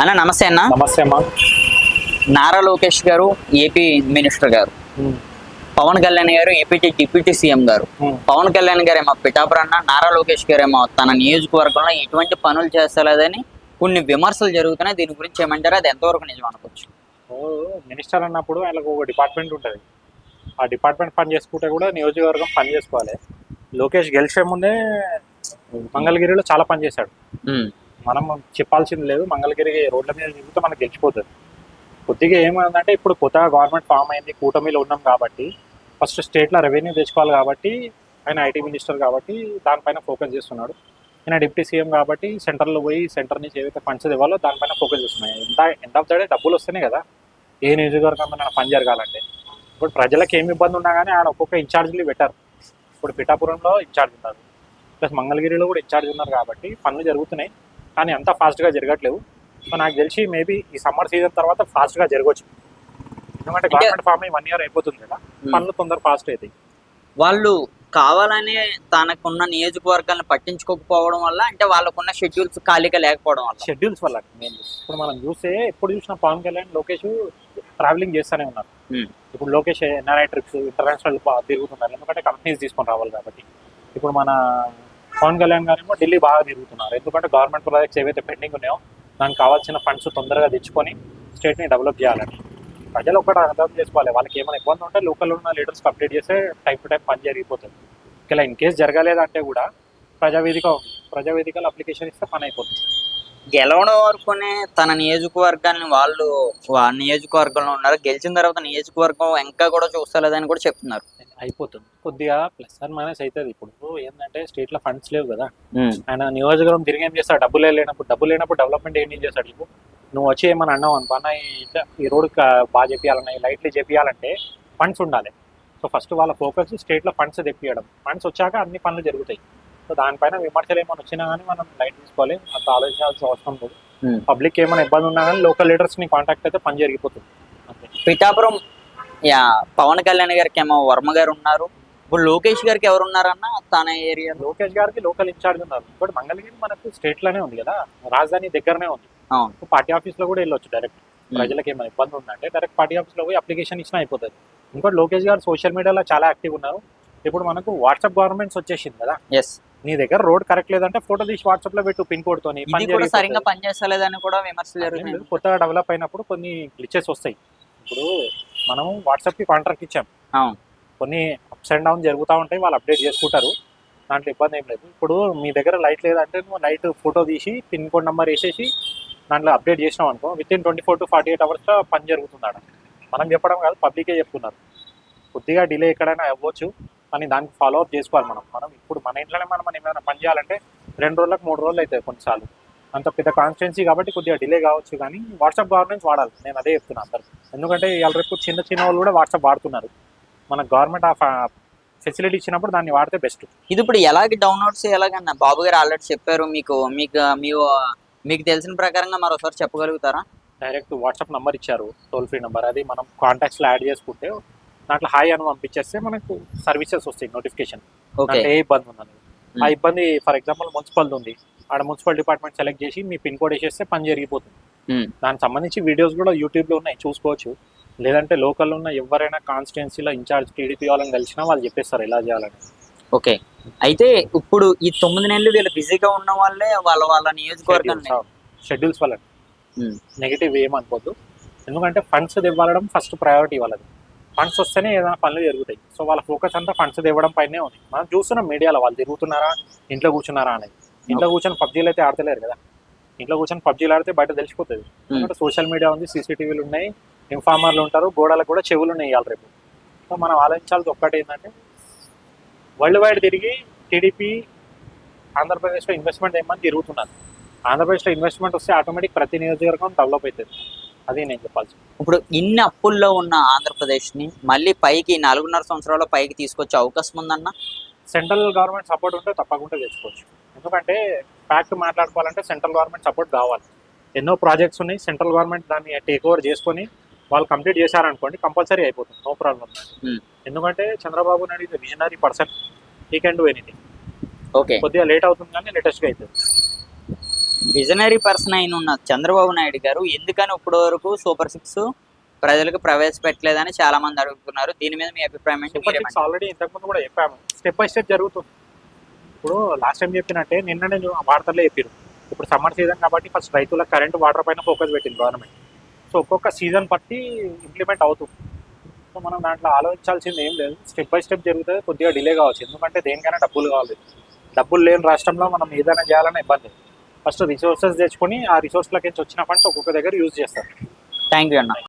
అన్న నమస్తే అన్న. నమస్తే అమ్మా. నారా లోకేష్ గారు ఏపీ మినిస్టర్ గారు. పవన్ కళ్యాణ్ గారు ఏపీ డిప్యూటీ సీఎం గారు. పవన్ కళ్యాణ్ గారు ఏమో పిఠాపురన్న నారా లోకేష్ గారు ఏమో తన నియోజకవర్గంలో ఎటువంటి పనులు చేస్తలేదని కొన్ని విమర్శలు జరుగుతున్నాయి. దీని గురించి ఏమంటారు? అది ఎంతవరకు నిజం అనుకోవచ్చు? ఓ, మినిస్టర్ అన్నప్పుడు ఆయనకు ఒక డిపార్ట్మెంట్ ఉంటుంది. ఆ డిపార్ట్మెంట్ పని చేసుకుంటే కూడా నియోజకవర్గం పని చేసుకోవాలి. లోకేష్ గెలిచే ముందే మంగళగిరిలో చాలా పని చేశాడు. మనం చెప్పాల్సింది లేదు. మంగళగిరి రోడ్ల మీద తిరిగితే మనకు గెలిచిపోతుంది. కొద్దిగా ఏమైందంటే ఇప్పుడు కొత్తగా గవర్నమెంట్ ఫామ్ అయింది కూటమిలో ఉన్నాం కాబట్టి ఫస్ట్ స్టేట్లో రెవెన్యూ తెచ్చుకోవాలి కాబట్టి ఆయన ఐటీ మినిస్టర్ కాబట్టి దానిపైన ఫోకస్ చేస్తున్నాడు. ఆయన డిప్యూటీ సీఎం కాబట్టి సెంటర్లో పోయి సెంటర్ నుంచి ఏవైతే ఫండ్స్ ఇవ్వాలో దానిపైన ఫోకస్ చేస్తున్నాయి ఎంత ఎండ్ ఆఫ్ ద డే డబ్బులు వస్తున్నాయి కదా. ఏ నియోజకవర్గంలో మన పని జరగాలంటే. ఇప్పుడు ప్రజలకు ఏమి ఇబ్బంది ఉన్నా కానీ ఆయన ఒక్కొక్క ఇన్ఛార్జ్లు పెట్టారు. ఇప్పుడు పిఠాపురంలో ఇన్ఛార్జ్ ఉన్నారు. ప్లస్ మంగళగిరిలో కూడా ఇన్ఛార్జ్ ఉన్నారు కాబట్టి పనులు జరుగుతున్నాయి. కానీ అంత ఫాస్ట్గా జరగట్లేవు. సో నాకు తెలిసి మేబీ ఈ సమ్మర్ సీజన్ తర్వాత ఫాస్ట్గా జరగవచ్చు ఎందుకంటే గవర్నమెంట్ ఫామ్ వన్ ఇయర్ అయిపోతుంది కదా. పనులు తొందర ఫాస్ట్ అవుతాయి వాళ్ళు కావాలని తనకున్న నియోజకవర్గాలను పట్టించుకోకపోవడం వల్ల అంటే వాళ్ళకున్న షెడ్యూల్స్ ఖాళీగా లేకపోవడం వల్ల. షెడ్యూల్స్ వల్ల మెయిన్ ఇప్పుడు మనం చూస్తే ఎప్పుడు చూసినా పవన్ కళ్యాణ్ లోకేష్ ట్రావెలింగ్ చేస్తూనే ఉన్నారు. ఇప్పుడు లోకేష్ ఎన్ఆర్ఐ ట్రిప్స్ ఇంటర్నేషనల్ తిరుగుతున్నారు. ఎందుకంటే కంపెనీస్ తీసుకొని రావాలి కాబట్టి. ఇప్పుడు మన పవన్ కళ్యాణ్ గారు ఏమో ఢిల్లీ బాగా తిరుగుతున్నారు. ఎందుకంటే గవర్నమెంట్ ప్రాజెక్ట్స్ ఏవైతే పెండింగ్ ఉన్నాయో దానికి కావాల్సిన ఫండ్స్ తొందరగా తెచ్చుకొని స్టేట్ని డెవలప్ చేయాలని. ప్రజలు ఒకటి అర్థం చేసుకోవాలి. వాళ్ళకి ఏమైనా ఇబ్బంది ఉంటే లోకల్ ఉన్న లీడర్స్కి అప్డేట్ చేస్తే టైం టు టైం పని జరిగిపోతుంది. ఇలా ఇన్ కేస్ జరగలేదంటే కూడా ప్రజావేదిక ఉంది ప్రజావేదికలో అప్లికేషన్ ఇస్తే పని అయిపోతుంది. గెలవడం వరకునే తన నియోజకవర్గాన్ని వాళ్ళు ఆ నియోజకవర్గంలో ఉన్నారు. గెలిచిన తర్వాత నియోజకవర్గం ఇంకా కూడా చూస్తలేదని కూడా చెప్తున్నారు. అయిపోతుంది. కొద్దిగా ప్లస్ అండ్ మైనస్ అవుతుంది ఇప్పుడు ఏంటంటే స్టేట్లో ఫండ్స్ లేవు కదా. ఆయన నియోజకవర్గం తిరిగి ఏం చేస్తాడు? డబ్బులే లేనప్పుడు డబ్బులు లేనప్పుడు డెవలప్మెంట్ ఏం చేస్తాడు ఇప్పుడు నువ్వు వచ్చి ఏమని అన్నావు అనుకో అన్న ఇట్లా ఈ రోడ్ బాగా చెప్పియాలన్నా ఈ లైట్లు చెప్పియాలంటే ఫండ్స్ ఉండాలి. సో ఫస్ట్ వాళ్ళ ఫోకస్ స్టేట్లో ఫండ్స్ తెప్పియడం. ఫండ్స్ వచ్చాక అన్ని పనులు జరుగుతాయి. సో దానిపైన విమర్శలు ఏమైనా వచ్చినా కానీ మనం లైట్ తీసుకోవాలి. అంత ఆలోచించాల్సిన అవసరం లేదు. Hmm. పబ్లిక్ ఏమైనా ఇబ్బంది ఉన్నా కానీ లోకల్ లీడర్స్ని కాంటాక్ట్ అయితే పని జరిగిపోతుంది. పిఠాపురం యా పవన్ కళ్యాణ్ గారికి ఏమో వర్మ గారు ఉన్నారు. ఇప్పుడు లోకేష్ గారికి ఎవరు ఉన్నారన్న తన ఏరియాలో లోకేష్ గారికి లోకల్ ఇన్ఛార్జ్ ఉన్నారు. ఇంకోటి మంగళగిరి మనకు స్టేట్లోనే ఉంది కదా? రాజధాని దగ్గరనే ఉంది. అవును. పార్టీ ఆఫీస్లో కూడా వెళ్ళొచ్చు డైరెక్ట్ ప్రజలకు ఏమైనా ఇబ్బంది ఉందంటే డైరెక్ట్ పార్టీ ఆఫీస్లో పోయి అప్లికేషన్ ఇచ్చినా అయిపోతుంది. ఇంకోటి లోకేష్ గారు సోషల్ మీడియాలో చాలా యాక్టివ్ ఉన్నారు. ఇప్పుడు మనకు వాట్సాప్ గవర్నమెంట్స్ వచ్చేసింది కదా? ఎస్ నీ దగ్గర రోడ్ కరెక్ట్ లేదంటే ఫోటో తీసి వాట్సాప్లో పెట్టు పిన్ కోడ్ తోని. సరిగ్గా పనిచేస్తలేదని కూడా విమర్శలు లేదు, కొత్తగా డెవలప్ అయినప్పుడు కొన్ని గ్లిచెస్ వస్తాయి. ఇప్పుడు మనం వాట్సాప్కి కాంట్రాక్ట్ ఇచ్చాం కొన్ని అప్స్ అండ్ డౌన్ జరుగుతూ ఉంటాయి వాళ్ళు అప్డేట్ చేసుకుంటారు. దాంట్లో ఇబ్బంది ఏం లేదు. ఇప్పుడు మీ దగ్గర లైట్ లేదంటే నువ్వు లైట్ ఫోటో తీసి పిన్ కోడ్ నెంబర్ వేసేసి దాంట్లో అప్డేట్ చేసినాం అనుకో within twenty four to forty eight అవర్స్లో పని జరుగుతుంది మనం చెప్పడం కాదు పబ్లికే చెప్తున్నారు. కొద్దిగా డిలే ఎక్కడైనా అవ్వచ్చు. కానీ దానికి ఫాలో అప్ చేసుకోవాలి మనం. మనం ఇప్పుడు మన ఇంట్లోనే మనం మనం ఏమైనా పని చేయాలంటే రెండు రోజులకు మూడు రోజులు అవుతాయి కొన్నిసార్లు. అంత పెద్ద కాన్స్టిట్యున్సీ కాబట్టి కొద్దిగా డిలే కావచ్చు కానీ వాట్సాప్ గవర్నెన్స్ వాడాలి. నేను అదే చెప్తున్నాను అందరు. ఎందుకంటే ఇవాళ రేపు చిన్న చిన్న వాళ్ళు కూడా వాట్సాప్ వాడుతున్నారు. మన గవర్నమెంట్ ఆ ఫెసిలిటీ ఇచ్చినప్పుడు దాన్ని వాడితే బెస్ట్ ఇది ఇప్పుడు ఎలాగ డౌన్లోడ్స్ ఎలాగన్నా? బాబు గారు ఆల్రెడీ చెప్పారు మీకు. మీకు మీకు తెలిసిన ప్రకారంగా మరోసారి చెప్పగలుగుతారా? డైరెక్ట్ వాట్సాప్ నెంబర్ ఇచ్చారు. టోల్ ఫ్రీ నెంబర్ అది మనం కాంటాక్ట్స్లో యాడ్ చేసుకుంటే దాంట్లో హాయ్ అని పంపించేస్తే మనకు సర్వీసెస్ వస్తాయి నోటిఫికేషన్ ఏ ఇబ్బంది ఉందని ఆ Hmm. ఇబ్బంది ఫర్ ఎగ్జాంపుల్ మున్సిపల్ ఉంది. ఆడ మున్సిపల్ డిపార్ట్మెంట్ సెలెక్ట్ చేసి మీ పిన్ కోడ్ వేసేస్తే పని జరిగిపోతుంది. Hmm. దానికి సంబంధించి వీడియోస్ కూడా యూట్యూబ్లో ఉన్నాయి చూసుకోవచ్చు. లేదంటే లోకల్ ఉన్న ఎవరైనా కాన్స్టిట్యున్సీలో ఇన్ఛార్జ్ టీడీపీ వాళ్ళని కలిసినా వాళ్ళు చెప్పేస్తారు ఎలా చేయాలని. ఓకే అయితే ఇప్పుడు ఈ తొమ్మిది నెలలు వీళ్ళు బిజీగా ఉన్న వాళ్ళే వాళ్ళ వాళ్ళ నియోజకవర్గాన్ని. షెడ్యూల్స్ వల్ల Hmm. నెగిటివ్ ఏమనుకోవద్దు ఎందుకంటే ఫండ్స్ ఇవ్వడం ఫస్ట్ ప్రయారిటీ వాళ్ళది. ఫండ్స్ వస్తేనే ఏదైనా పనులు జరుగుతాయి. సో వాళ్ళ ఫోకస్ అంతా ఫండ్స్ ఇవ్వడం పైనే ఉంది. మనం చూస్తున్నాం మీడియాలో వాళ్ళు తిరుగుతున్నారా ఇంట్లో కూర్చున్నారా అనేది. ఇంట్లో కూర్చొని పబ్జీలు అయితే ఆడతలేరు కదా. ఇంట్లో కూర్చొని పబ్జీలు ఆడితే బయట తెలిసిపోతుంది. ఎందుకంటే సోషల్ మీడియా ఉంది సీసీటీవీలు ఉన్నాయి ఇన్ఫార్మర్లు ఉంటారు గోడలకు కూడా చెవులు ఉన్నాయి ఇవాళ రేపు. సో మనం ఆలోచించాల్సి ఒక్కటి ఏంటంటే వరల్డ్ వైడ్ తిరిగి టీడీపీ ఆంధ్రప్రదేశ్లో ఇన్వెస్ట్మెంట్ ఏమని తిరుగుతున్నారు. ఆంధ్రప్రదేశ్లో ఇన్వెస్ట్మెంట్ వస్తే ఆటోమేటిక్ ప్రతి నియోజకవర్గం డెవలప్ అవుతుంది. అది నేను చెప్పాల్సి ఇప్పుడు ఇన్ని అప్పుల్లో ఉన్న ఆంధ్రప్రదేశ్ని మళ్ళీ పైకి నాలుగున్నర సంవత్సరాల పైకి తీసుకొచ్చే అవకాశం ఉందన్న? సెంట్రల్ గవర్నమెంట్ సపోర్ట్ ఉంటే తప్పకుండా తెచ్చుకోవచ్చు ఎందుకంటే ఫ్యాక్ట్ మాట్లాడుకోవాలంటే సెంట్రల్ గవర్నమెంట్ సపోర్ట్ కావాలి. ఎన్నో ప్రాజెక్ట్స్ ఉన్నాయి సెంట్రల్ గవర్నమెంట్ దాన్ని టేక్ ఓవర్ చేసుకొని వాళ్ళు కంప్లీట్ చేశారనుకోండి కంపల్సరీ అయిపోతుంది నో ప్రాబ్లం. ఎందుకంటే Chandrababu Naidu is visionary person he can do anything okay. కొద్దిగా లేట్ అవుతుంది కానీ లేటెస్ట్గా అవుతుంది విజనరీ పర్సన్ అయిన ఉన్న చంద్రబాబు నాయుడు గారు ఎందుకని ఇప్పటి వరకు సూపర్ సిక్స్ ప్రజలకు ప్రవేశపెట్టలేదని చాలా మంది అడుగుతున్నారు. దీని మీద మీ అభిప్రాయం ఏంటి? ఆల్రెడీ ఇంతకుముందు కూడా చెప్పాము. స్టెప్ బై స్టెప్ జరుగుతుంది. ఇప్పుడు లాస్ట్ టైం చెప్పినట్టే నిన్ననే వార్తల్లో చెప్పారు ఇప్పుడు సమ్మర్ సీజన్ కాబట్టి ఫస్ట్ రైతుల కరెంట్ వాటర్ పైన ఫోకస్ పెట్టింది గవర్నమెంట్ సో ఒక్కొక్క సీజన్ బట్టి ఇంప్లిమెంట్ అవుతుంది. సో మనం దాంట్లో ఆలోచించాల్సింది ఏం లేదు. స్టెప్ బై స్టెప్ జరుగుతుంది. కొద్దిగా డిలే కావచ్చు. ఎందుకంటే దేనికైనా డబ్బులు కావాలి. డబ్బులు లేని రాష్ట్రంలో మనం ఏదైనా చేయాలన్న ఇబ్బంది. ఫస్ట్ రిసోర్సెస్ తెచ్చుకొని ఆ రిసోర్స్లకి వచ్చిన ఫండ్స్ ఒక్కొక్క దగ్గర యూజ్ చేస్తారు. థ్యాంక్ యూ అన్న.